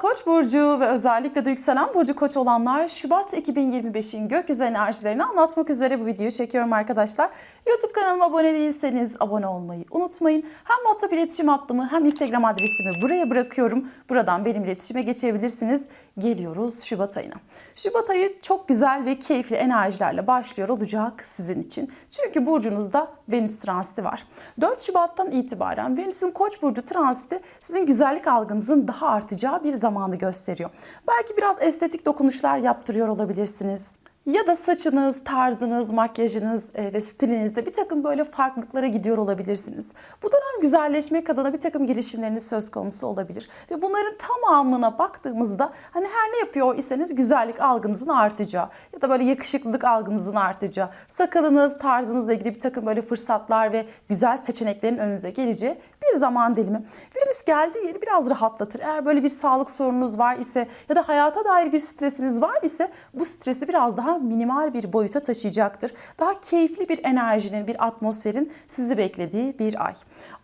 Koç burcu ve özellikle de yükselen burcu Koç olanlar Şubat 2025'in gökyüzü enerjilerini anlatmak üzere bu videoyu çekiyorum arkadaşlar. YouTube kanalıma abone değilseniz abone olmayı unutmayın. Hem WhatsApp iletişim hattımı hem Instagram adresimi buraya bırakıyorum. Buradan benim iletişime geçebilirsiniz. Geliyoruz Şubat ayına. Şubat ayı çok güzel ve keyifli enerjilerle başlıyor olacak sizin için. Çünkü burcunuzda Venüs transiti var. 4 Şubat'tan itibaren Venüs'ün Koç burcu transiti sizin güzellik algınızın daha artacağı bir zamanı gösteriyor. Belki biraz estetik dokunuşlar yaptırıyor olabilirsiniz. Ya da saçınız, tarzınız, makyajınız e, ve stilinizde bir takım böyle farklılıklara gidiyor olabilirsiniz. Bu dönem güzelleşmek adına bir takım girişimleriniz söz konusu olabilir. Ve bunların tamamına baktığımızda hani her ne yapıyor iseniz güzellik algınızın artacağı ya da böyle yakışıklılık algınızın artacağı, sakalınız, tarzınızla ilgili bir takım böyle fırsatlar ve güzel seçeneklerin önünüze geleceği bir zaman dilimi. Venüs geldiği yeri biraz rahatlatır. Eğer böyle bir sağlık sorununuz var ise ya da hayata dair bir stresiniz var ise bu stresi biraz daha minimal bir boyuta taşıyacaktır. Daha keyifli bir enerjinin, bir atmosferin sizi beklediği bir ay.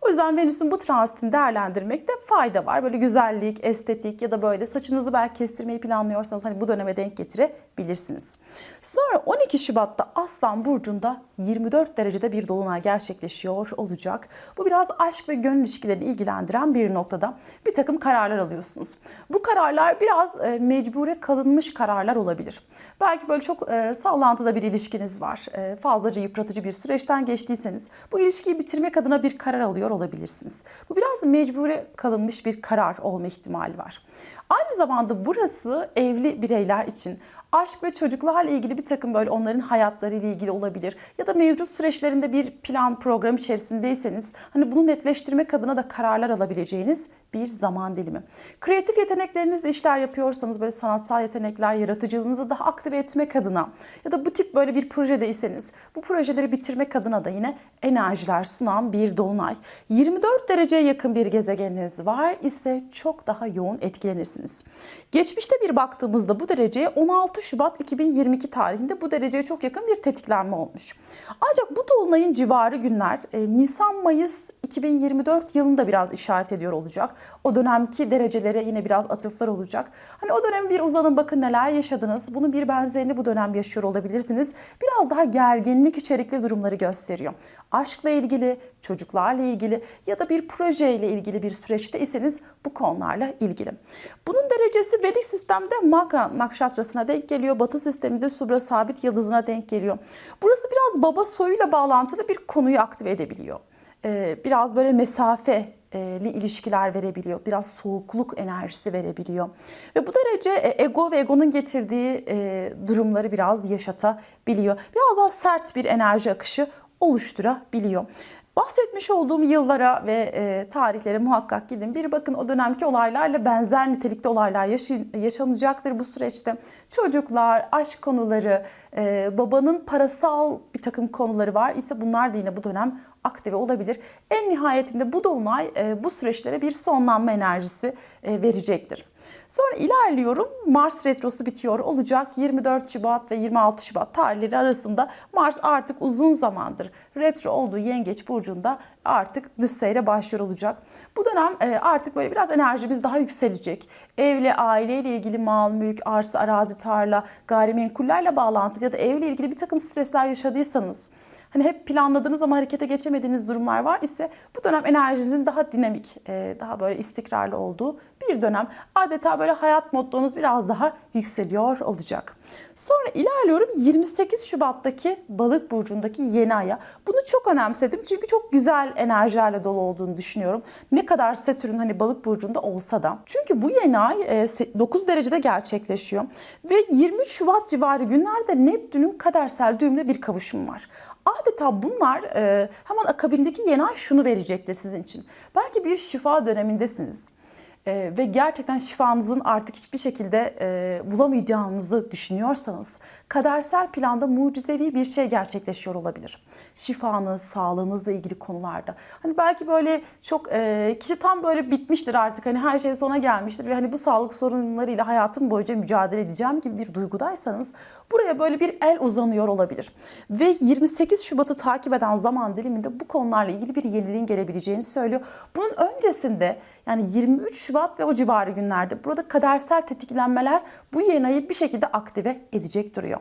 O yüzden Venüs'ün bu transitini değerlendirmekte fayda var. Böyle güzellik, estetik ya da böyle saçınızı belki kestirmeyi planlıyorsanız hani bu döneme denk getirebilirsiniz. Sonra 12 Şubat'ta Aslan Burcu'nda 24 derecede bir dolunay gerçekleşiyor olacak. Bu biraz aşk ve gönül ilişkilerini ilgilendiren bir noktada bir takım kararlar alıyorsunuz. Bu kararlar biraz e, mecbure kalınmış kararlar olabilir. Belki böyle çok e, sallantıda bir ilişkiniz var. E, fazlaca yıpratıcı bir süreçten geçtiyseniz bu ilişkiyi bitirmek adına bir karar alıyor olabilirsiniz. Bu biraz mecbure kalınmış bir karar olma ihtimali var. Aynı zamanda burası evli bireyler için aşk ve çocuklarla ilgili bir takım böyle onların hayatları ile ilgili olabilir. Ya da mevcut süreçlerinde bir plan program içerisindeyseniz hani bunu netleştirmek adına da kararlar alabileceğiniz bir zaman dilimi. Kreatif yeteneklerinizle işler yapıyorsanız böyle sanatsal yetenekler, yaratıcılığınızı daha aktive etmek adına ya da bu tip böyle bir projedeyseniz bu projeleri bitirmek adına da yine enerjiler sunan bir dolunay. 24 dereceye yakın bir gezegeniniz var ise çok daha yoğun etkilenirsiniz. Geçmişte bir baktığımızda bu dereceye 16 Şubat 2022 tarihinde bu dereceye çok yakın bir tetiklenme olmuş. Ancak bu dolunayın civarı günler e, Nisan-Mayıs 2024 yılında biraz işaret ediyor olacak. O dönemki derecelere yine biraz atıflar olacak. Hani o dönem bir uzanın bakın neler yaşadınız. Bunun bir benzerini bu dönem yaşıyor olabilirsiniz. Biraz daha gerginlik içerikli durumları gösteriyor. Aşkla ilgili, çocuklarla ilgili ya da bir projeyle ilgili bir süreçte iseniz bu konularla ilgili. Bunun derecesi Vedik sistemde Magha nakşatrasına denk geliyor. Batı sisteminde Subra sabit yıldızına denk geliyor. Burası biraz baba soyuyla bağlantılı bir konuyu aktive edebiliyor. Ee, biraz böyle mesafeli ilişkiler verebiliyor. Biraz soğukluk enerjisi verebiliyor. Ve bu derece e, ego ve egonun getirdiği e, durumları biraz yaşatabiliyor. Biraz daha sert bir enerji akışı oluşturabiliyor. Bahsetmiş olduğum yıllara ve e, tarihlere muhakkak gidin. Bir bakın o dönemki olaylarla benzer nitelikte olaylar yaşanacaktır bu süreçte. Çocuklar, aşk konuları, e, babanın parasal bir takım konuları var ise bunlar da yine bu dönem aktive olabilir. En nihayetinde bu dolunay e, bu süreçlere bir sonlanma enerjisi e, verecektir. Sonra ilerliyorum. Mars retrosu bitiyor olacak. 24 Şubat ve 26 Şubat tarihleri arasında Mars artık uzun zamandır retro olduğu Yengeç burcunda artık düz seyre başlıyor olacak. Bu dönem e, artık böyle biraz enerjimiz daha yükselecek. Evle, aileyle ilgili mal, mülk, arsa, arazi, tarla, gayrimenkullerle bağlantılı ya da evle ilgili bir takım stresler yaşadıysanız hani hep planladığınız ama harekete geçemediğiniz durumlar var ise bu dönem enerjinizin daha dinamik, e, daha böyle istikrarlı olduğu bir dönem. Adeta böyle hayat mottonuz biraz daha yükseliyor olacak. Sonra ilerliyorum 28 Şubat'taki Balık burcundaki yeni aya. Bunu çok önemsedim çünkü çok güzel enerjilerle dolu olduğunu düşünüyorum. Ne kadar Satürn hani Balık burcunda olsa da. Çünkü bu yeni ay e, 9 derecede gerçekleşiyor ve 23 Şubat civarı günlerde Neptün'ün kadersel düğümle bir kavuşum var. Adeta bunlar e, hemen akabindeki yeni ay şunu verecektir sizin için. Belki bir şifa dönemindesiniz. Ee, ve gerçekten şifanızın artık hiçbir şekilde e, bulamayacağınızı düşünüyorsanız kadersel planda mucizevi bir şey gerçekleşiyor olabilir. Şifanız, sağlığınızla ilgili konularda. Hani belki böyle çok e, kişi tam böyle bitmiştir artık hani her şey sona gelmiştir ve hani bu sağlık sorunlarıyla hayatım boyunca mücadele edeceğim gibi bir duygudaysanız buraya böyle bir el uzanıyor olabilir. Ve 28 Şubat'ı takip eden zaman diliminde bu konularla ilgili bir yeniliğin gelebileceğini söylüyor. Bunun öncesinde Yani 23 Şubat ve o civarı günlerde burada kadersel tetiklenmeler bu yeni ayı bir şekilde aktive edecek duruyor.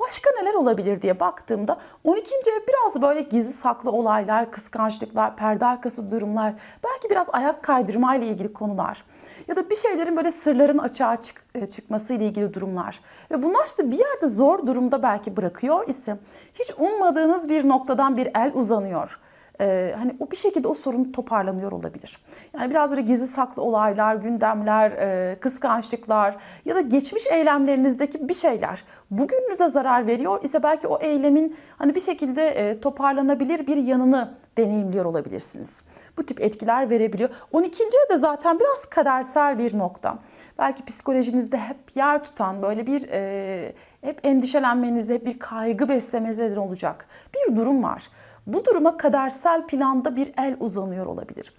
Başka neler olabilir diye baktığımda 12. ev biraz böyle gizli saklı olaylar, kıskançlıklar, perde arkası durumlar, belki biraz ayak kaydırma ile ilgili konular ya da bir şeylerin böyle sırların açığa çık- e, çıkması ile ilgili durumlar. Ve bunlar sizi bir yerde zor durumda belki bırakıyor ise hiç ummadığınız bir noktadan bir el uzanıyor. Ee, hani o bir şekilde o sorun toparlanıyor olabilir. Yani biraz böyle gizli saklı olaylar, gündemler, e, kıskançlıklar ya da geçmiş eylemlerinizdeki bir şeyler bugününüze zarar veriyor ise belki o eylemin hani bir şekilde e, toparlanabilir bir yanını deneyimliyor olabilirsiniz. Bu tip etkiler verebiliyor. 12. de zaten biraz kadersel bir nokta. Belki psikolojinizde hep yer tutan böyle bir e, hep endişelenmenize, hep bir kaygı beslemenize neden olacak bir durum var. Bu duruma kadersel planda bir el uzanıyor olabilir.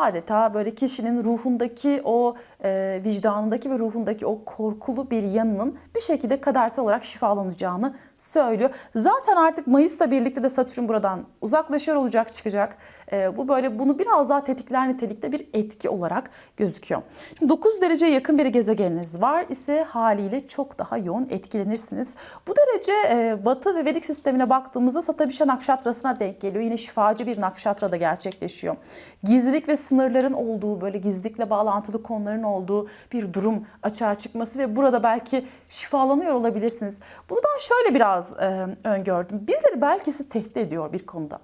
Adeta böyle kişinin ruhundaki o e, vicdanındaki ve ruhundaki o korkulu bir yanının bir şekilde kadersel olarak şifalanacağını söylüyor. Zaten artık Mayıs'la birlikte de Satürn buradan uzaklaşıyor olacak, çıkacak. E, bu böyle bunu biraz daha tetikler nitelikte bir etki olarak gözüküyor. Şimdi 9 derece yakın bir gezegeniniz var ise haliyle çok daha yoğun etkilenirsiniz. Bu derece e, Batı ve Vedik sistemine baktığımızda Satabişa Nakşatrası'na denk geliyor. Yine şifacı bir nakşatra da gerçekleşiyor. Gizlilik ve sınırların olduğu, böyle gizlilikle bağlantılı konuların olduğu bir durum açığa çıkması ve burada belki şifalanıyor olabilirsiniz. Bunu ben şöyle biraz e, öngördüm. Birileri belki sizi tehdit ediyor bir konuda.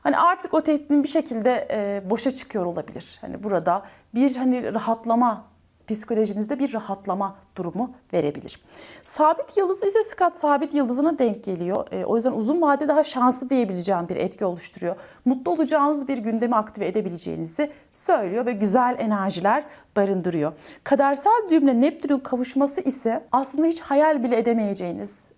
Hani artık o tehditin bir şekilde e, boşa çıkıyor olabilir. Hani burada bir hani rahatlama psikolojinizde bir rahatlama durumu verebilir. Sabit yıldız ise Scott sabit yıldızına denk geliyor. E, o yüzden uzun vade daha şanslı diyebileceğim bir etki oluşturuyor. Mutlu olacağınız bir gündemi aktive edebileceğinizi söylüyor ve güzel enerjiler barındırıyor. Kadersel düğümle Neptün'ün kavuşması ise aslında hiç hayal bile edemeyeceğiniz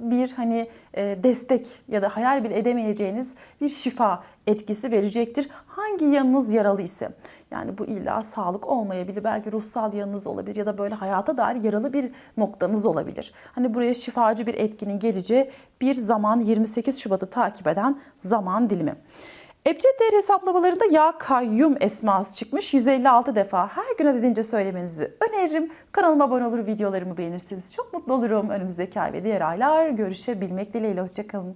bir hani e, destek ya da hayal bile edemeyeceğiniz bir şifa etkisi verecektir. Hangi yanınız yaralı ise yani bu illa sağlık olmayabilir belki ruhsal yanınız olabilir ya da böyle hayata dair yaralı bir noktanız olabilir. Hani buraya şifacı bir etkinin geleceği bir zaman 28 Şubat'ı takip eden zaman dilimi. Ebced değer hesaplamalarında ya kayyum esması çıkmış 156 defa. Her gün adedince söylemenizi öneririm. Kanalıma abone olur, videolarımı beğenirsiniz. Çok mutlu olurum. Önümüzdeki ay ve diğer aylar görüşebilmek dileğiyle. Hoşçakalın.